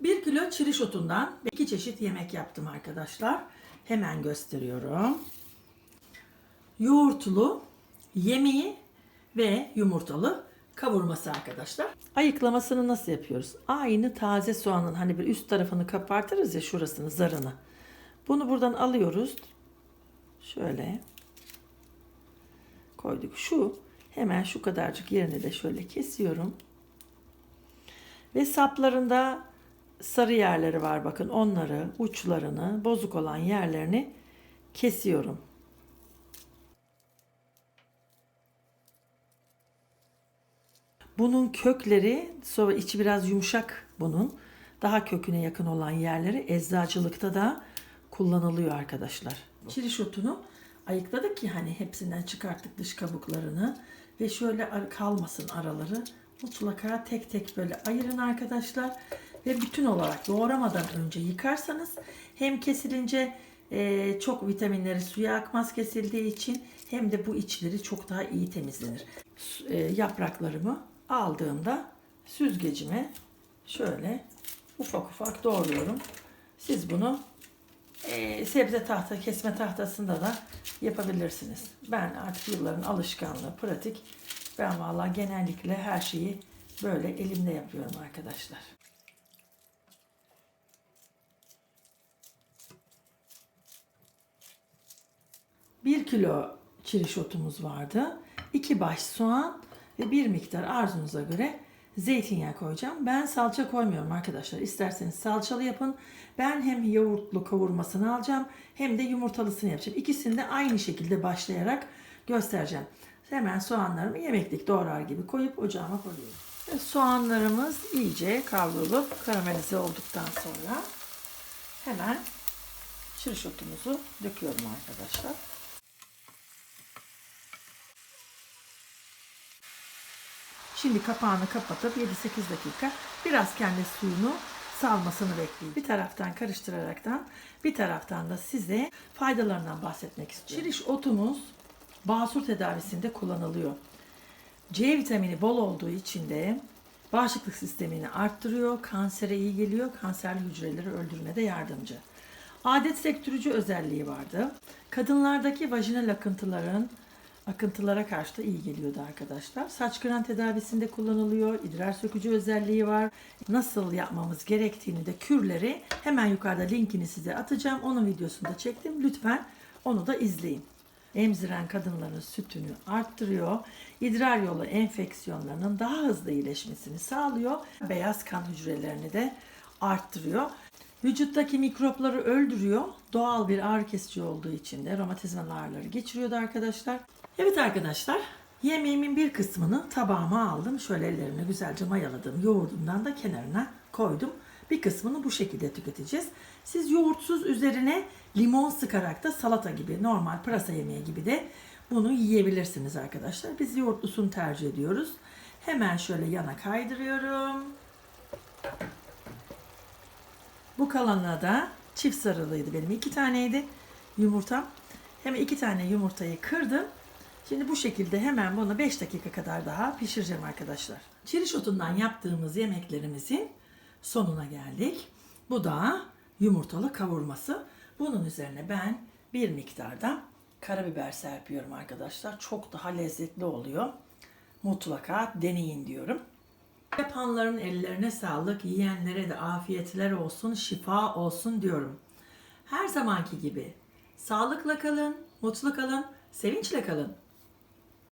1 kilo çiriş otundan iki çeşit yemek yaptım arkadaşlar. Hemen gösteriyorum. Yoğurtlu, yemeği ve yumurtalı kavurması arkadaşlar. Ayıklamasını nasıl yapıyoruz? Aynı taze soğanın hani bir üst tarafını kapartırız ya şurasını, zarını. Bunu buradan alıyoruz. Şöyle koyduk. Şu hemen şu kadarcık yerini de şöyle kesiyorum. Ve saplarında sarı yerleri var bakın onları, uçlarını, bozuk olan yerlerini kesiyorum. Bunun kökleri, sonra içi biraz yumuşak bunun. Daha köküne yakın olan yerleri eczacılıkta da kullanılıyor arkadaşlar. Çiriş otunu ayıkladık ki hani hepsinden çıkarttık dış kabuklarını ve şöyle kalmasın araları. Mutlaka tek tek böyle ayırın arkadaşlar ve bütün olarak doğramadan önce yıkarsanız hem kesilince e, çok vitaminleri suya akmaz kesildiği için hem de bu içleri çok daha iyi temizlenir. E, yapraklarımı aldığımda süzgecime şöyle ufak ufak doğruyorum. Siz bunu e, sebze tahta, kesme tahtasında da yapabilirsiniz. Ben artık yılların alışkanlığı, pratik. Ben vallahi genellikle her şeyi böyle elimle yapıyorum arkadaşlar. Bir kilo çiriş otumuz vardı. iki baş soğan ve bir miktar arzunuza göre zeytinyağı koyacağım. Ben salça koymuyorum arkadaşlar. İsterseniz salçalı yapın. Ben hem yoğurtlu kavurmasını alacağım hem de yumurtalısını yapacağım. İkisini de aynı şekilde başlayarak göstereceğim. Hemen soğanlarımı yemeklik doğrar gibi koyup ocağıma koyuyorum. Soğanlarımız iyice kavrulup karamelize olduktan sonra hemen çiriş otumuzu döküyorum arkadaşlar. Şimdi kapağını kapatıp 7-8 dakika biraz kendi suyunu salmasını bekleyin. Bir taraftan karıştıraraktan bir taraftan da size faydalarından bahsetmek istiyorum. Çiriş otumuz basur tedavisinde kullanılıyor. C vitamini bol olduğu için de bağışıklık sistemini arttırıyor, kansere iyi geliyor, kanserli hücreleri öldürmede yardımcı. Adet sektörücü özelliği vardı. Kadınlardaki vajinal akıntıların akıntılara karşı da iyi geliyordu arkadaşlar. Saç kıran tedavisinde kullanılıyor. İdrar sökücü özelliği var. Nasıl yapmamız gerektiğini de kürleri hemen yukarıda linkini size atacağım. Onun videosunu da çektim. Lütfen onu da izleyin. Emziren kadınların sütünü arttırıyor. İdrar yolu enfeksiyonlarının daha hızlı iyileşmesini sağlıyor. Beyaz kan hücrelerini de arttırıyor. Vücuttaki mikropları öldürüyor. Doğal bir ağrı kesici olduğu için de romatizmal ağrıları geçiriyordu arkadaşlar. Evet arkadaşlar, yemeğimin bir kısmını tabağıma aldım. Şöyle ellerimle güzelce mayaladım. Yoğurdumdan da kenarına koydum. Bir kısmını bu şekilde tüketeceğiz. Siz yoğurtsuz üzerine limon sıkarak da salata gibi, normal pırasa yemeği gibi de bunu yiyebilirsiniz arkadaşlar. Biz yoğurtlusunu tercih ediyoruz. Hemen şöyle yana kaydırıyorum. Bu kalanına da çift sarılıydı benim. iki taneydi yumurtam. Hemen iki tane yumurtayı kırdım. Şimdi bu şekilde hemen bunu 5 dakika kadar daha pişireceğim arkadaşlar. Çiriş otundan yaptığımız yemeklerimizin sonuna geldik. Bu da yumurtalı kavurması. Bunun üzerine ben bir miktarda karabiber serpiyorum arkadaşlar. Çok daha lezzetli oluyor. Mutlaka deneyin diyorum. Yapanların ellerine sağlık, yiyenlere de afiyetler olsun, şifa olsun diyorum. Her zamanki gibi sağlıkla kalın, mutlu kalın, sevinçle kalın.